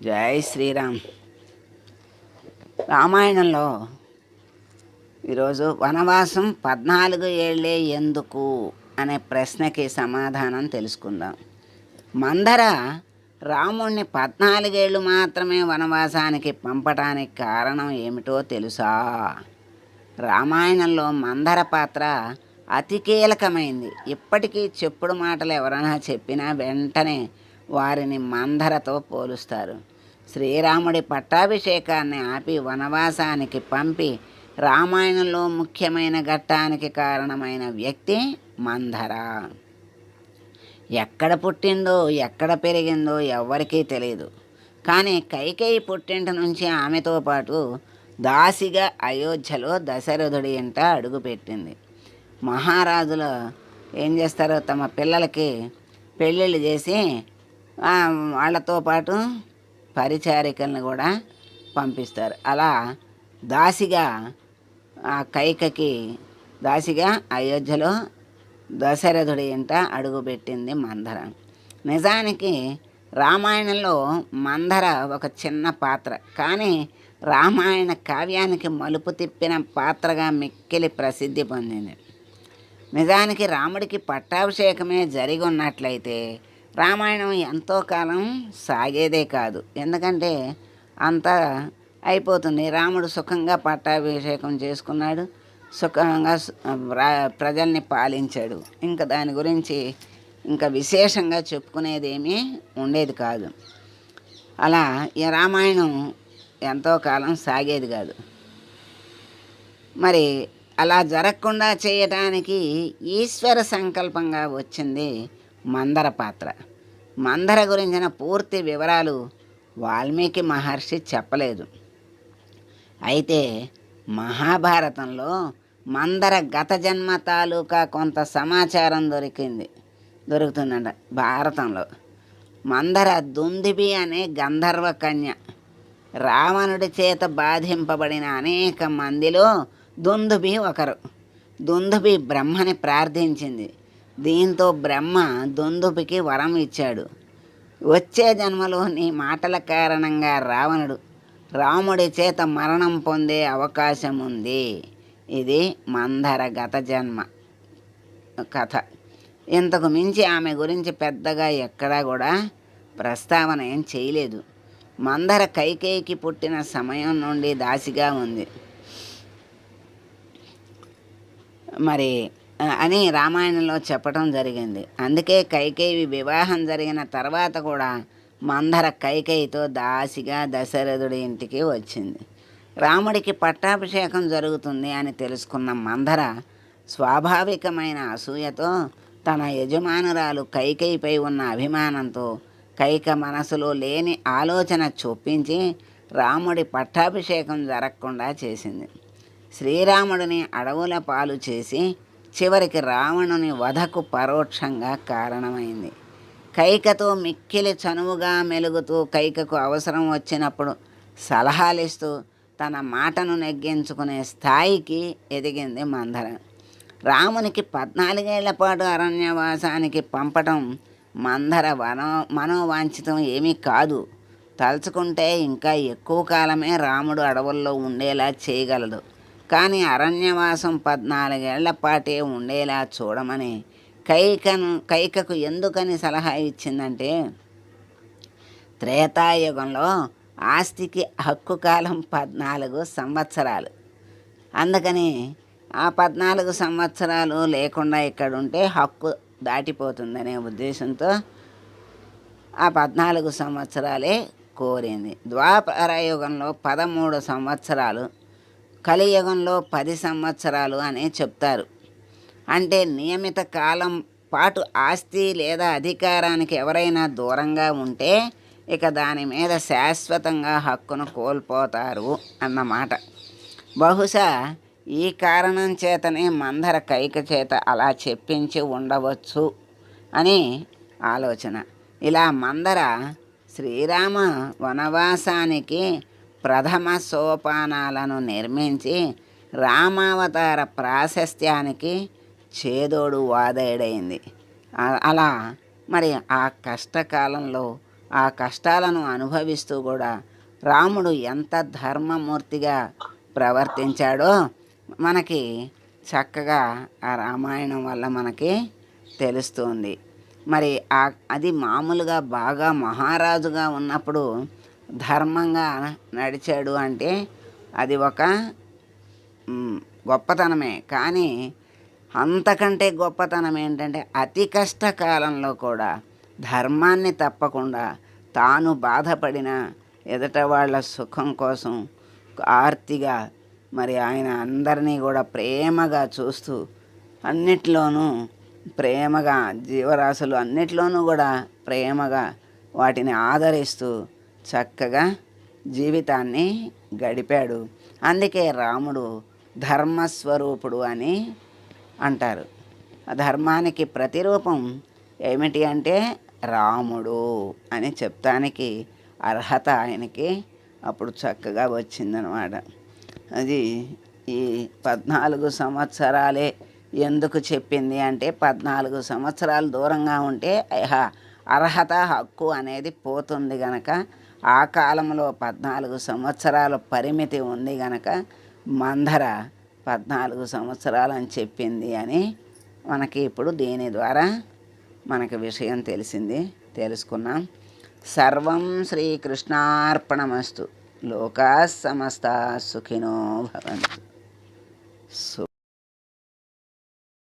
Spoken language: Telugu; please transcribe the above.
జై శ్రీరామ్. రామాయణంలో ఈరోజు వనవాసం పద్నాలుగు ఏళ్ళే ఎందుకు అనే ప్రశ్నకి సమాధానం తెలుసుకుందాం. మందర రాముణ్ణి పద్నాలుగేళ్ళు మాత్రమే వనవాసానికి పంపటానికి కారణం ఏమిటో తెలుసా? రామాయణంలో మందర పాత్ర అతి కీలకమైంది. ఇప్పటికీ చెప్పుడు మాటలు ఎవరైనా చెప్పినా వెంటనే వారిని మందరతో పోలుస్తారు. శ్రీరాముడి పట్టాభిషేకాన్ని ఆపి వనవాసానికి పంపి రామాయణంలో ముఖ్యమైన ఘట్టానికి కారణమైన వ్యక్తి మందర. ఎక్కడ పుట్టిందో ఎక్కడ పెరిగిందో ఎవ్వరికీ తెలియదు కానీ కైకేయి పుట్టింటి నుంచి ఆమెతో పాటు దాసిగా అయోధ్యలో దశరథుడి ఇంట అడుగుపెట్టింది. మహారాజులు ఏం చేస్తారో తమ పిల్లలకి పెళ్ళిళ్ళు చేసి వాళ్ళతో పాటు పరిచారికలను కూడా పంపిస్తారు. అలా దాసిగా ఆ కైకకి దాసిగా అయోధ్యలో దశరథుడి ఇంట అడుగుపెట్టింది మందర నిజానికి రామాయణంలో మందర ఒక చిన్న పాత్ర. కానీ రామాయణ కావ్యానికి మలుపు తిప్పిన పాత్రగా మిక్కిలి ప్రసిద్ధి పొందింది. నిజానికి రాముడికి పట్టాభిషేకమే జరిగి ఉన్నట్లయితే రామాయణం ఎంతో కాలం సాగేదే కాదు. ఎందుకంటే అంత అయిపోతుంది. రాముడు సుఖంగా పట్టాభిషేకం చేసుకున్నాడు. సుఖంగా రా- ప్రజల్ని పాలించాడు. ఇంకా దాని గురించి ఇంకా విశేషంగా చెప్పుకునేదేమీ ఉండేది కాదు. అలా ఈ రామాయణం ఎంతో కాలం సాగేది కాదు. మరి అలా జరగకుండా చేయటానికి ఈశ్వర సంకల్పంగా వచ్చింది మందర పాత్ర. మందర గురించిన పూర్తి వివరాలు వాల్మీకి మహర్షి చెప్పలేదు. అయితే మహాభారతంలో మందర గత జన్మ తాలూకా కొంత సమాచారం దొరికింది. దొరుకుతుందంట భారతంలో. మందర దుందిబి అనే గంధర్వ కన్య. రావణుడి చేత బాధింపబడిన అనేక మందిలో దుందుబి ఒకరు. దుందుబి బ్రహ్మని ప్రార్థించింది. దీంతో బ్రహ్మ దొందుపికి వరం ఇచ్చాడు. వచ్చే జన్మలో నీ మాటల కారణంగా రావణుడు రాముడి చేత మరణం పొందే అవకాశం ఉంది ఇది మందర గత జన్మ కథ. ఇంతకు మించి ఆమె గురించి పెద్దగా ఎక్కడా కూడా ప్రస్తావన ఏం చేయలేదు. మందర కైకేయికి పుట్టిన సమయం నుండి దాసిగా ఉంది. మరి అని రామాయణంలో చెప్పడం జరిగింది. అందుకే కైకేయి వివాహం జరిగిన తర్వాత కూడా మందర కైకేయితో దాసిగా దశరథుడి ఇంటికి వచ్చింది. రాముడికి పట్టాభిషేకం జరుగుతుంది అని తెలుసుకున్న మందర స్వాభావికమైన అసూయతో తన యజమానురాలు కైకేయిపై ఉన్న అభిమానంతో కైక మనసులో లేని ఆలోచన చొప్పించి రాముడి పట్టాభిషేకం జరగకుండా చేసింది. శ్రీరాముడిని అడవుల పాలు చేసి చివరికి రావణుని వధకు పరోక్షంగా కారణమైంది. కైకతో మిక్కిలి చనువుగా మెలుగుతూ కైకకు అవసరం వచ్చినప్పుడు సలహాలిస్తూ తన మాటను నెగ్గించుకునే స్థాయికి ఎదిగింది మందర రామునికి పద్నాలుగేళ్ళ పాటు అరణ్యవాసానికి పంపటం మందర వనో మనోవాంఛితం ఏమీ కాదు. తలుచుకుంటే ఇంకా ఎక్కువ కాలమే రాముడు అడవుల్లో ఉండేలా చేయగలదు కానీ అరణ్యవాసం పద్నాలుగేళ్ళ పాటే ఉండేలా చూడమని కైకను కైకకు ఎందుకని సలహా ఇచ్చిందంటే త్రేతాయుగంలో ఆస్తికి హక్కు కాలం పద్నాలుగు సంవత్సరాలు. అందుకని ఆ పద్నాలుగు సంవత్సరాలు లేకుండా ఇక్కడ ఉంటే హక్కు దాటిపోతుందనే ఉద్దేశంతో ఆ పద్నాలుగు సంవత్సరాలే కోరింది. ద్వాపరయుగంలో పదమూడు సంవత్సరాలు కలియుగంలో పది సంవత్సరాలు అనే చెప్తారు. అంటే నియమిత కాలం పాటు ఆస్తి లేదా అధికారానికి ఎవరైనా దూరంగా ఉంటే ఇక దాని మీద శాశ్వతంగా హక్కును కోల్పోతారు అన్నమాట. బహుశా ఈ కారణం చేతనే మందర కైక చేత అలా చెప్పించి ఉండవచ్చు అని ఆలోచన. ఇలా మందర శ్రీరామ వనవాసానికి ప్రథమ సోపానాలను నిర్మించి రామావతార ప్రాశస్త్యానికి చేదోడు వాదేడైంది అలా మరి ఆ కష్టకాలంలో ఆ కష్టాలను అనుభవిస్తూ కూడా రాముడు ఎంత ధర్మమూర్తిగా ప్రవర్తించాడో మనకి చక్కగా ఆ రామాయణం వల్ల మనకి తెలుస్తుంది. మరి ఆ అది మామూలుగా బాగా మహారాజుగా ఉన్నప్పుడు ధర్మంగా నడిచాడు అంటే అది ఒక గొప్పతనమే. కానీ అంతకంటే గొప్పతనం ఏంటంటే అతి కష్టకాలంలో కూడా ధర్మాన్ని తప్పకుండా తాను బాధపడిన ఎదుట వాళ్ళ సుఖం కోసం ఆర్తిగా మరి ఆయన అందరినీ కూడా ప్రేమగా చూస్తూ అన్నిట్లోనూ ప్రేమగా జీవరాశులు అన్నిట్లోనూ కూడా ప్రేమగా వాటిని ఆదరిస్తూ చక్కగా జీవితాన్ని గడిపాడు. అందుకే రాముడు ధర్మస్వరూపుడు అని అంటారు. ఆ ధర్మానికి ప్రతిరూపం ఏమిటి అంటే రాముడు అని చెప్తానికి అర్హత ఆయనకి అప్పుడు చక్కగా వచ్చిందనమాట. అది ఈ పద్నాలుగు సంవత్సరాలే ఎందుకు చెప్పింది అంటే పద్నాలుగు సంవత్సరాలు దూరంగా ఉంటే అహా అర్హత హక్కు అనేది పోతుంది గనక ఆ కాలంలో పద్నాలుగు సంవత్సరాల పరిమితి ఉంది గనక మందర పద్నాలుగు సంవత్సరాలు అని చెప్పింది అని మనకి ఇప్పుడు దీని ద్వారా మనకి విషయం తెలిసింది. తెలుసుకున్నాం సర్వం శ్రీకృష్ణార్పణమస్తు. లోకా సమస్త సుఖినో భవంతు. సు